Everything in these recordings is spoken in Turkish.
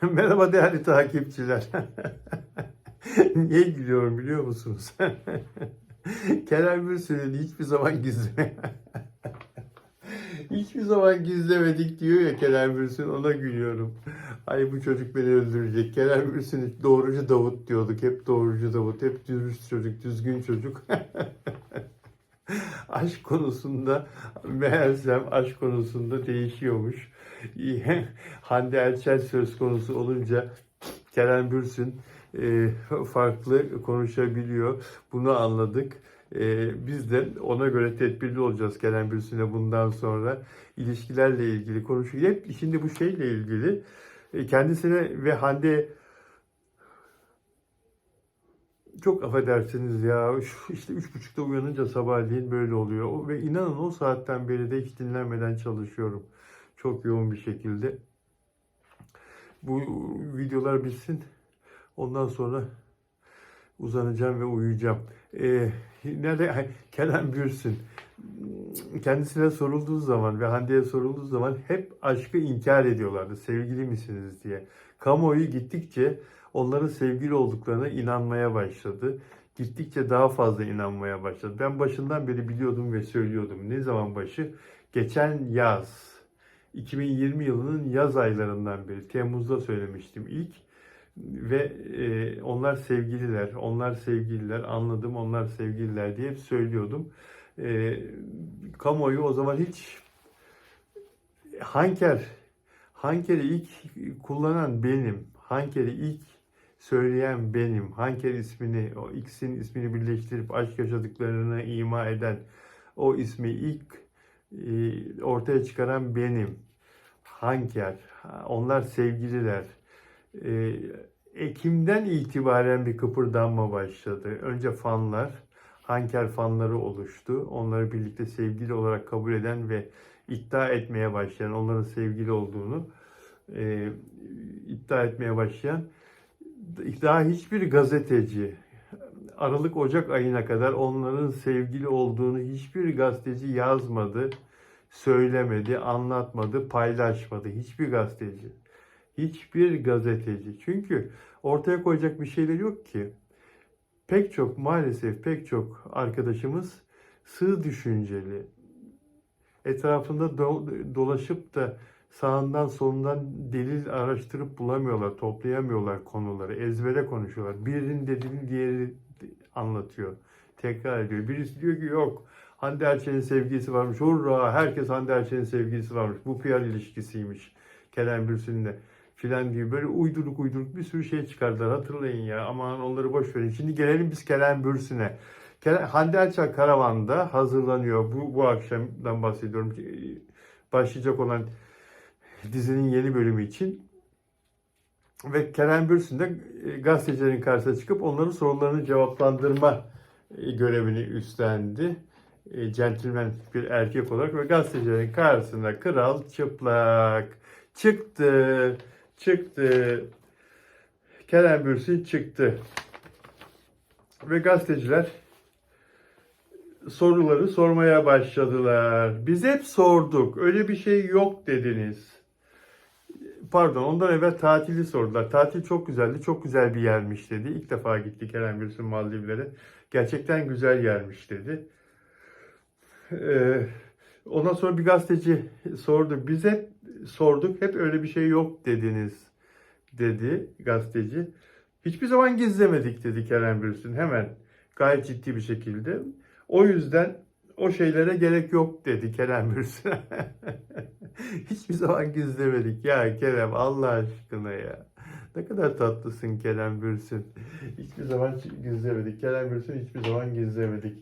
Merhaba değerli takipçiler. Niye gülüyorum biliyor musunuz? Kerem Bürsin'in hiçbir zaman gizle hiçbir zaman gizlemedik diyor ya Kerem Bürsin ona gülüyorum. Ay bu çocuk beni öldürecek. Kerem Bürsin doğrucu Davut diyorduk. Hep doğrucu Davut. Hep dürüst çocuk, düzgün çocuk. aşk konusunda meğersem aşk konusunda değişiyormuş. Hande Erçel söz konusu olunca Kerem Bürsin e, farklı konuşabiliyor. Bunu anladık. E, biz de ona göre tedbirli olacağız Kerem Bürsin'e bundan sonra. ilişkilerle ilgili konuşuyor. Hep şimdi bu şeyle ilgili e, kendisine ve Hande çok affedersiniz ya. İşte üç buçukta uyanınca sabahleyin böyle oluyor. Ve inanın o saatten beri de hiç dinlenmeden çalışıyorum. Çok yoğun bir şekilde. Bu videolar bitsin. Ondan sonra uzanacağım ve uyuyacağım. Ee, nerede? Kerem Bürsin. Kendisine sorulduğu zaman ve Hande'ye sorulduğu zaman hep aşkı inkar ediyorlardı. Sevgili misiniz diye. Kamuoyu gittikçe onların sevgili olduklarına inanmaya başladı. Gittikçe daha fazla inanmaya başladı. Ben başından beri biliyordum ve söylüyordum. Ne zaman başı? Geçen yaz. 2020 yılının yaz aylarından beri. Temmuz'da söylemiştim ilk. Ve e, onlar sevgililer, onlar sevgililer, anladım onlar sevgililer diye hep söylüyordum. E, kamuoyu o zaman hiç Hanker, Hanker'i ilk kullanan benim, Hanker'i ilk söyleyen benim, Hanker ismini, o X'in ismini birleştirip aşk yaşadıklarını ima eden, o ismi ilk e, ortaya çıkaran benim. Hanker, onlar sevgililer. E, Ekim'den itibaren bir kıpırdanma başladı. Önce fanlar, Hanker fanları oluştu. Onları birlikte sevgili olarak kabul eden ve iddia etmeye başlayan, onların sevgili olduğunu e, iddia etmeye başlayan daha hiçbir gazeteci Aralık Ocak ayına kadar onların sevgili olduğunu hiçbir gazeteci yazmadı, söylemedi, anlatmadı, paylaşmadı. Hiçbir gazeteci. Hiçbir gazeteci. Çünkü ortaya koyacak bir şeyleri yok ki. Pek çok maalesef pek çok arkadaşımız sığ düşünceli. Etrafında do- dolaşıp da sağından solundan delil araştırıp bulamıyorlar, toplayamıyorlar konuları, ezbere konuşuyorlar. Birinin dediğini diğeri anlatıyor, tekrar ediyor. Birisi diyor ki yok, Hande Erçel'in sevgilisi varmış, hurra herkes Hande Erçel'in sevgilisi varmış, bu PR ilişkisiymiş Kerem Bürsin'le filan diye böyle uyduruk uyduruk bir sürü şey çıkardılar hatırlayın ya aman onları boş verin. Şimdi gelelim biz Kerem Bürsin'e. Hande Erçel Karavan'da hazırlanıyor. Bu, bu akşamdan bahsediyorum. Başlayacak olan dizinin yeni bölümü için. Ve Kerem Bürsin de e, gazetecilerin karşısına çıkıp onların sorularını cevaplandırma e, görevini üstlendi. E, Centilmen bir erkek olarak ve gazetecilerin karşısında kral çıplak çıktı, çıktı. Kerem Bürsin çıktı. Ve gazeteciler soruları sormaya başladılar. Biz hep sorduk. Öyle bir şey yok dediniz. Pardon ondan evvel tatili sordular. Tatil çok güzeldi. Çok güzel bir yermiş dedi. İlk defa gitti Kerem Bürsin Maldivlere. Gerçekten güzel yermiş dedi. Ee, ondan sonra bir gazeteci sordu. Biz hep sorduk. Hep öyle bir şey yok dediniz dedi gazeteci. Hiçbir zaman gizlemedik dedi Kerem Bürsin hemen gayet ciddi bir şekilde. O yüzden o şeylere gerek yok dedi Kerem Bürsin. Hiçbir zaman gizlemedik ya Kerem Allah aşkına ya. Ne kadar tatlısın Kerem Bürsin. Hiçbir zaman gizlemedik. Kerem Bürsin hiçbir zaman gizlemedik.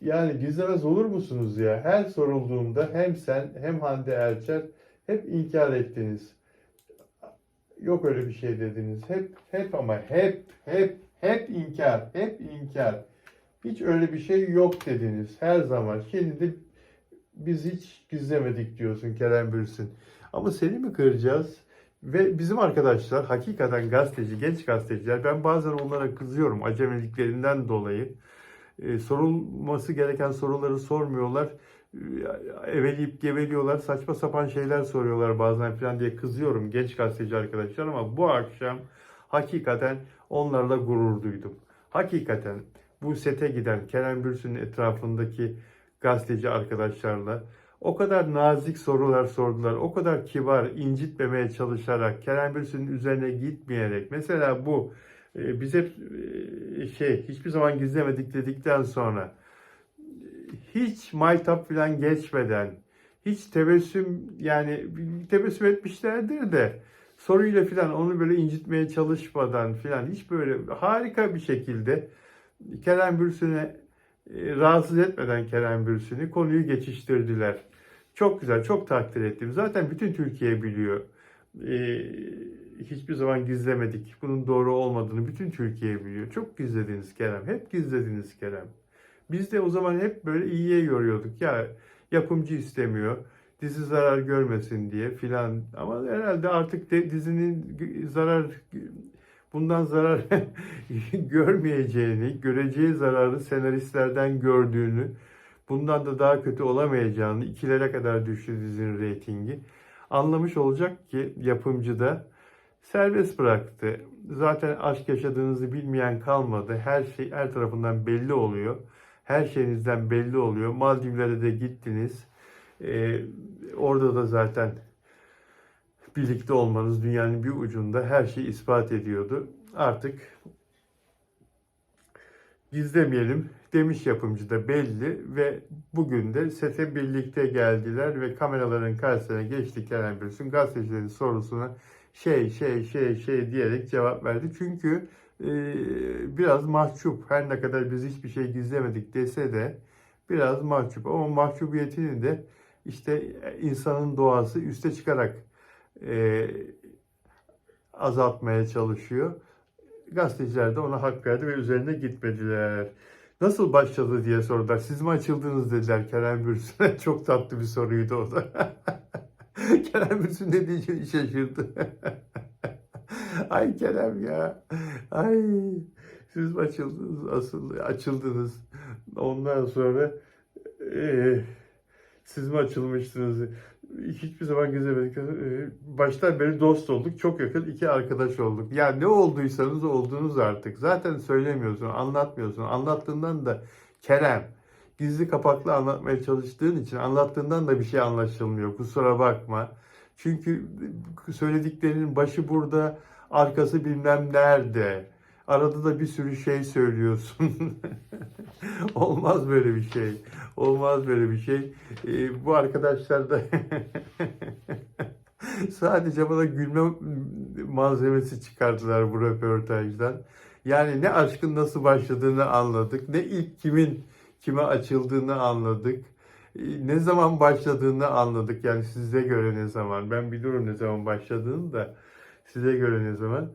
Yani gizlemez olur musunuz ya? Her sorulduğumda hem sen hem Hande Erçel hep inkar ettiniz. Yok öyle bir şey dediniz. Hep hep ama hep hep hep inkar, hep inkar. Hiç öyle bir şey yok dediniz her zaman. Şimdi biz hiç gizlemedik diyorsun Kerem Bürsin. Ama seni mi kıracağız? Ve bizim arkadaşlar hakikaten gazeteci, genç gazeteciler ben bazen onlara kızıyorum acemiliklerinden dolayı. Ee, sorulması gereken soruları sormuyorlar eveleyip geveliyorlar, saçma sapan şeyler soruyorlar bazen falan diye kızıyorum genç gazeteci arkadaşlar ama bu akşam hakikaten onlarla gurur duydum. Hakikaten bu sete giden Kerem Bürsin'in etrafındaki gazeteci arkadaşlarla o kadar nazik sorular sordular, o kadar kibar, incitmemeye çalışarak, Kerem Bürsin'in üzerine gitmeyerek. Mesela bu e, biz hep şey hiçbir zaman gizlemedik dedikten sonra hiç maytap falan geçmeden, hiç tebessüm yani tebessüm etmişlerdir de soruyla falan onu böyle incitmeye çalışmadan falan hiç böyle harika bir şekilde Kerem Bürsin'e e, rahatsız etmeden Kerem Bürsin'i konuyu geçiştirdiler. Çok güzel, çok takdir ettim. Zaten bütün Türkiye biliyor. Ee, hiçbir zaman gizlemedik. Bunun doğru olmadığını bütün Türkiye biliyor. Çok gizlediniz Kerem. Hep gizlediniz Kerem. Biz de o zaman hep böyle iyiye yoruyorduk. Ya yapımcı istemiyor. Dizi zarar görmesin diye filan. Ama herhalde artık de dizinin zarar bundan zarar görmeyeceğini, göreceği zararı senaristlerden gördüğünü, bundan da daha kötü olamayacağını, ikilere kadar düştü dizinin reytingi. Anlamış olacak ki yapımcı da serbest bıraktı. Zaten aşk yaşadığınızı bilmeyen kalmadı. Her şey her tarafından belli oluyor. Her şeyinizden belli oluyor. Maldivlere de gittiniz. Ee, orada da zaten birlikte olmanız dünyanın bir ucunda her şeyi ispat ediyordu. Artık gizlemeyelim demiş yapımcı da belli ve bugün de sete birlikte geldiler ve kameraların karşısına geçti Kerem Bürsin gazetecilerin sorusuna şey şey şey şey diyerek cevap verdi. Çünkü e, biraz mahcup her ne kadar biz hiçbir şey gizlemedik dese de biraz mahcup ama mahcubiyetini de işte insanın doğası üste çıkarak e, azaltmaya çalışıyor. Gazeteciler de ona hak verdi ve üzerine gitmediler. Nasıl başladı diye sordular. Siz mi açıldınız dediler Kerem Bürsin'e. Çok tatlı bir soruydu o da. Kerem Bürsin ne diyeceğini şaşırdı. Ay Kerem ya. Ay siz mi açıldınız? Asıl açıldınız. Ondan sonra e, siz mi açılmıştınız? Hiçbir zaman gizlemedik. E, Baştan beri dost olduk. Çok yakın iki arkadaş olduk. Ya ne olduysanız oldunuz artık. Zaten söylemiyorsun, anlatmıyorsun. Anlattığından da Kerem gizli kapaklı anlatmaya çalıştığın için anlattığından da bir şey anlaşılmıyor. Kusura bakma. Çünkü söylediklerinin başı burada, arkası bilmem nerede. Arada da bir sürü şey söylüyorsun. Olmaz böyle bir şey. Olmaz böyle bir şey. Ee, bu arkadaşlar da sadece bana gülme malzemesi çıkardılar bu röportajdan. Yani ne aşkın nasıl başladığını anladık. Ne ilk kimin kime açıldığını anladık. Ee, Ne zaman başladığını anladık. Yani size göre ne zaman. Ben biliyorum ne zaman başladığını da size göre ne zaman.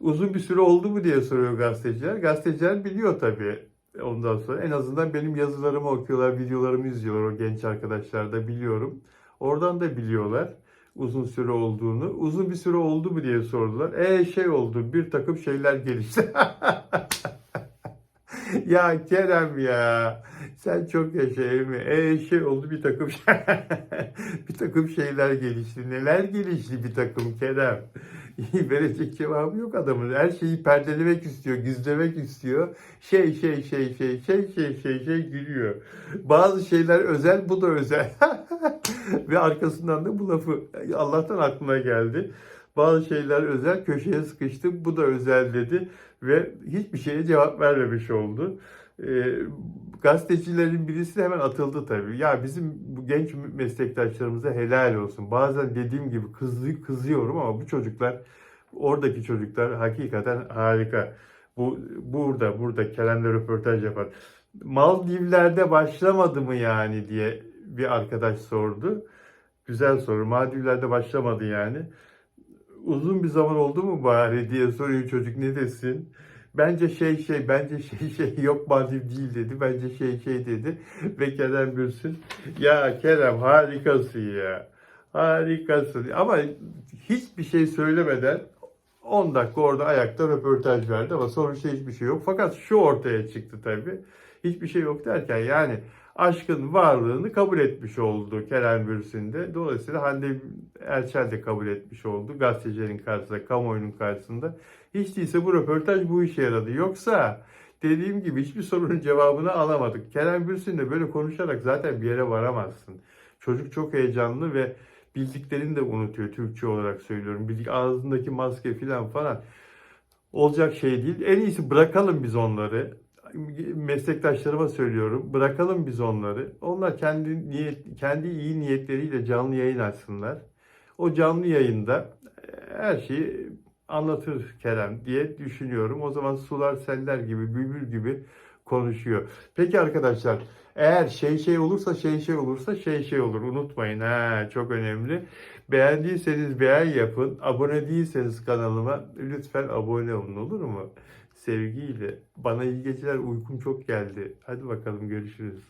Uzun bir süre oldu mu diye soruyor gazeteciler. Gazeteciler biliyor tabii. Ondan sonra en azından benim yazılarımı okuyorlar, videolarımı izliyorlar o genç arkadaşlar da biliyorum. Oradan da biliyorlar uzun süre olduğunu. Uzun bir süre oldu mu diye sordular. E şey oldu bir takım şeyler gelişti. ya Kerem ya sen çok yaşa mi? E şey oldu bir takım bir takım şeyler gelişti. Neler gelişti bir takım Kerem? Verecek cevabı yok adamın. Her şeyi perdelemek istiyor, gizlemek istiyor. Şey şey şey şey şey şey şey şey gülüyor. Bazı şeyler özel, bu da özel. Ve arkasından da bu lafı Allah'tan aklıma geldi. Bazı şeyler özel, köşeye sıkıştı, bu da özel dedi ve hiçbir şeye cevap vermemiş oldu. Ee, gazetecilerin birisi hemen atıldı tabii. Ya bizim bu genç meslektaşlarımıza helal olsun. Bazen dediğim gibi kızı, kızıyorum ama bu çocuklar, oradaki çocuklar hakikaten harika. Bu burada, burada Kerem'le röportaj yapar. Maldivler'de başlamadı mı yani diye bir arkadaş sordu. Güzel soru. Maldivler'de başlamadı yani. Uzun bir zaman oldu mu bari diye soruyor çocuk ne desin? Bence şey şey, bence şey şey yok Maldiv değil dedi. Bence şey şey dedi. Ve Kerem Bürsin ya Kerem harikasın ya. Harikasın. Ama hiçbir şey söylemeden 10 dakika orada ayakta röportaj verdi ama sonuçta hiçbir şey yok. Fakat şu ortaya çıktı tabii. Hiçbir şey yok derken yani aşkın varlığını kabul etmiş oldu Kerem Bürsin de. Dolayısıyla Hande Erçel de kabul etmiş oldu gazetecilerin karşısında, kamuoyunun karşısında. Hiç değilse bu röportaj bu işe yaradı. Yoksa dediğim gibi hiçbir sorunun cevabını alamadık. Kerem Bürsin'le böyle konuşarak zaten bir yere varamazsın. Çocuk çok heyecanlı ve bildiklerini de unutuyor Türkçe olarak söylüyorum. Bildik ağzındaki maske falan falan olacak şey değil. En iyisi bırakalım biz onları. Meslektaşlarıma söylüyorum. Bırakalım biz onları. Onlar kendi niyet kendi iyi niyetleriyle canlı yayın açsınlar. O canlı yayında e, her şeyi anlatır Kerem diye düşünüyorum. O zaman sular seller gibi, bülbül gibi konuşuyor. Peki arkadaşlar eğer şey şey olursa şey şey olursa şey şey olur. Unutmayın ha çok önemli. Beğendiyseniz beğen yapın. Abone değilseniz kanalıma lütfen abone olun olur mu? Sevgiyle. Bana iyi geceler uykum çok geldi. Hadi bakalım görüşürüz.